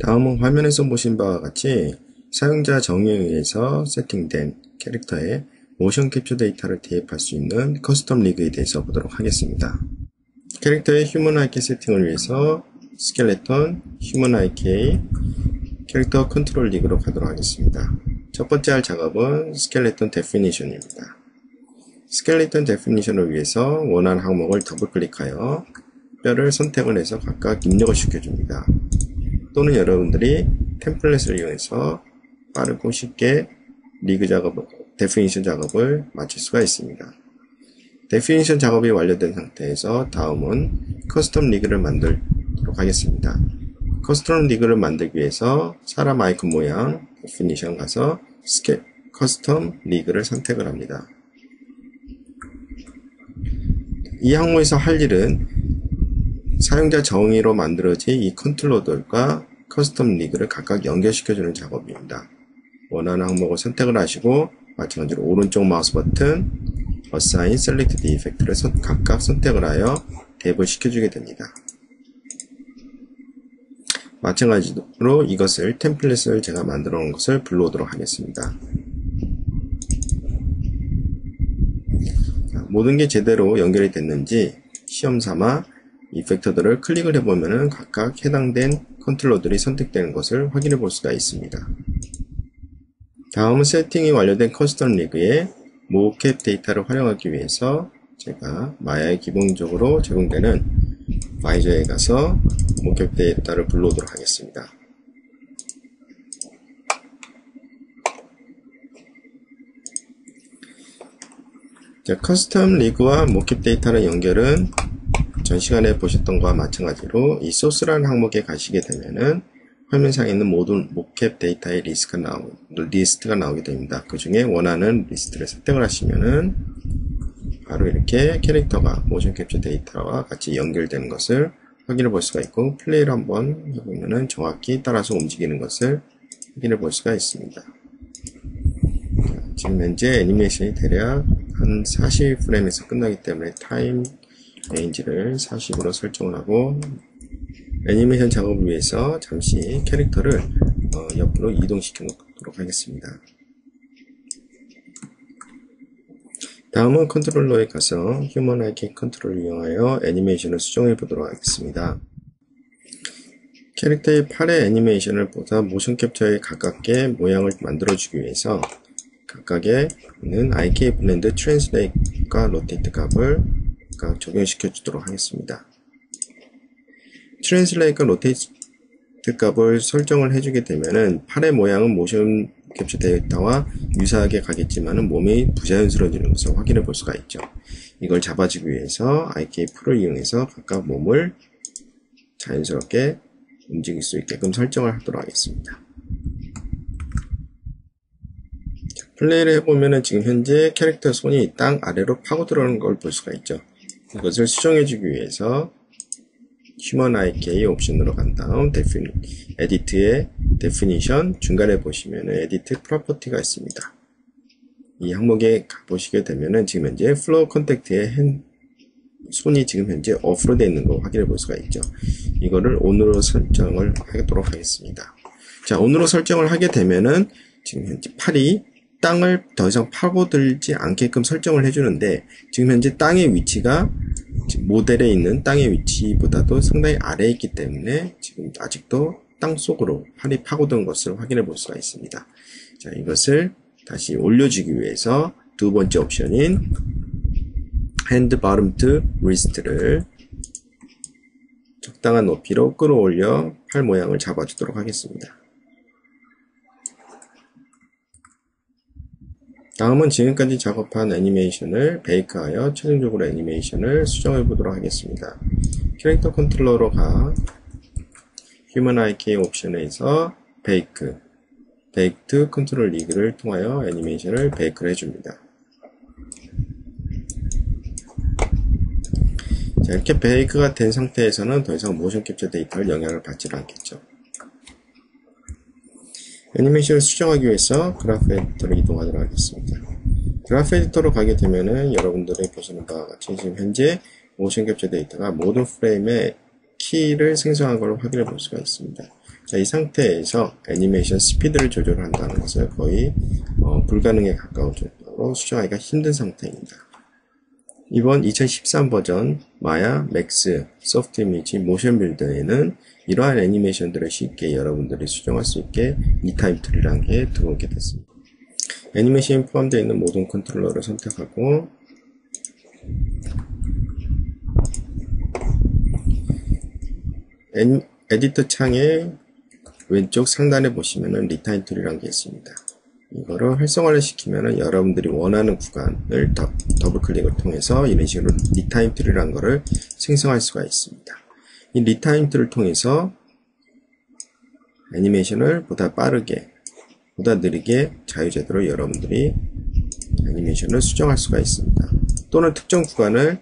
다음은 화면에서 보신 바와 같이 사용자 정의에 의해서 세팅된 캐릭터에 모션 캡처 데이터를 대입할 수 있는 커스텀 리그에 대해서 보도록 하겠습니다. 캐릭터의 휴먼 IK 세팅을 위해서 스켈레톤, 휴먼 IK, 캐릭터 컨트롤 리그로 가도록 하겠습니다. 첫 번째 할 작업은 스켈레톤 데피니션입니다. 스켈레톤 데피니션을 위해서 원하는 항목을 더블 클릭하여 뼈를 선택을 해서 각각 입력을 시켜줍니다. 또는 여러분들이 템플릿을 이용해서 빠르고 쉽게 리그 작업, 데피니션 작업을 마칠 수가 있습니다. 데피니션 작업이 완료된 상태에서 다음은 커스텀 리그를 만들도록 하겠습니다. 커스텀 리그를 만들기 위해서 사람 아이콘 모양 데피니션 가서 스케, 커스텀 리그를 선택을 합니다. 이 항목에서 할 일은 사용자 정의로 만들어진 이 컨트롤러들과 커스텀 리그를 각각 연결시켜주는 작업입니다. 원하는 항목을 선택을 하시고 마찬가지로 오른쪽 마우스 버튼 Assign Select Defect를 각각 선택을 하여 대입을 시켜주게 됩니다. 마찬가지로 이것을 템플릿을 제가 만들어 놓은 것을 불러오도록 하겠습니다. 모든 게 제대로 연결이 됐는지 시험 삼아 이펙터들을 클릭을 해보면 각각 해당된 컨트롤러들이 선택되는 것을 확인해 볼 수가 있습니다. 다음은 세팅이 완료된 커스텀 리그의 모캡 데이터를 활용하기 위해서 제가 마야에 기본적으로 제공되는 바이저에 가서 모캡 데이터를 불러오도록 하겠습니다. 자, 커스텀 리그와 모캡 데이터의 연결은 전 시간에 보셨던 것과 마찬가지로 이 소스라는 항목에 가시게 되면은 화면상에 있는 모든 모캡 데이터의 리스트가, 나오, 리스트가 나오게 됩니다. 그 중에 원하는 리스트를 선택을 하시면은 바로 이렇게 캐릭터가 모션 캡처 데이터와 같이 연결되는 것을 확인해 볼 수가 있고 플레이를 한번 해보면은 정확히 따라서 움직이는 것을 확인해 볼 수가 있습니다. 지금 현재 애니메이션이 대략 한 40프레임에서 끝나기 때문에 타임 레인지를 40으로 설정을 하고 애니메이션 작업을 위해서 잠시 캐릭터를 어, 옆으로 이동시켜 놓도록 하겠습니다. 다음은 컨트롤러에 가서 휴먼 아이콘 컨트롤을 이용하여 애니메이션을 수정해 보도록 하겠습니다. 캐릭터의 팔의 애니메이션을 보다 모션 캡처에 가깝게 모양을 만들어주기 위해서 각각에 있는 IK 블렌드 트랜스레이트과 로테이트 값을 적용시켜 주도록 하겠습니다. 트랜슬레이트 로테이트 값을 설정을 해주게 되면은 팔의 모양은 모션 캡처 데이터와 유사하게 가겠지만은 몸이 부자연스러워지는 것을 확인해 볼 수가 있죠. 이걸 잡아주기 위해서 IK 풀을 이용해서 각각 몸을 자연스럽게 움직일 수 있게끔 설정을 하도록 하겠습니다. 플레이를 해보면은 지금 현재 캐릭터 손이 땅 아래로 파고 들어오는 걸 볼 수가 있죠. 이것을 수정해주기 위해서 휴먼 IK 옵션으로 간 다음 데피니, 에디트의 데피니션 중간에 보시면 에디트 프로퍼티가 있습니다. 이 항목에 가보시게 되면은 지금 현재 플로우 컨택트의 핸, 손이 지금 현재 오프로 되어 있는 거 확인해 볼 수가 있죠. 이거를 온으로 설정을 하도록 하겠습니다. 자, 온으로 설정을 하게 되면은 지금 현재 팔이 땅을 더 이상 파고들지 않게끔 설정을 해주는데 지금 현재 땅의 위치가 모델에 있는 땅의 위치보다도 상당히 아래에 있기 때문에 지금 아직도 땅 속으로 팔이 파고든 것을 확인해 볼 수가 있습니다. 자, 이것을 다시 올려주기 위해서 두 번째 옵션인 hand bottom to wrist를 적당한 높이로 끌어올려 팔 모양을 잡아주도록 하겠습니다. 다음은 지금까지 작업한 애니메이션을 베이크하여 최종적으로 애니메이션을 수정해 보도록 하겠습니다. 캐릭터 컨트롤러로 가 휴먼 IK 옵션에서 베이크 베이크드 컨트롤 리그를 통하여 애니메이션을 베이크를 해줍니다. 자, 이렇게 베이크가 된 상태에서는 더 이상 모션 캡처 데이터를 영향을 받지 않겠죠. 애니메이션을 수정하기 위해서 그래프 에디터로 이동하도록 하겠습니다. 그래프 에디터로 가게 되면은 여러분들이 보시는 바와 같이 지금 현재 모션 캡처 데이터가 모든 프레임에 키를 생성한 걸 확인해 볼 수가 있습니다. 자, 이 상태에서 애니메이션 스피드를 조절한다는 것은 거의 어, 불가능에 가까운 정도로 수정하기가 힘든 상태입니다. 이번 2013 버전 마야 맥스 소프트 이미지 모션 빌더에는 이러한 애니메이션들을 쉽게 여러분들이 수정할 수 있게 이타입 툴이라는 게 들어오게 됐습니다. 애니메이션이 포함되어 있는 모든 컨트롤러를 선택하고 에디터 창의 왼쪽 상단에 보시면은 리타임 툴이라는 게 있습니다. 이거를 활성화를 시키면은 여러분들이 원하는 구간을 더, 더블 클릭을 통해서 이런 식으로 리타임 툴이라는 거를 생성할 수가 있습니다. 이 리타임 툴을 통해서 애니메이션을 보다 빠르게, 보다 느리게 자유제대로 여러분들이 애니메이션을 수정할 수가 있습니다. 또는 특정 구간을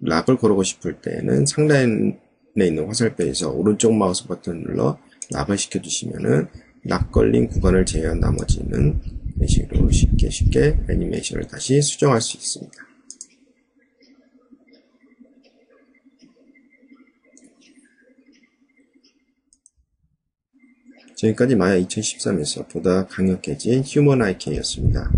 락을 고르고 싶을 때는 상단에 있는 화살표에서 오른쪽 마우스 버튼을 눌러 락을 시켜주시면은 락 걸린 구간을 제외한 나머지는 이런 식으로 쉽게 쉽게 애니메이션을 다시 수정할 수 있습니다. 지금까지 마야 2013에서 보다 강력해진 휴먼 IK였습니다.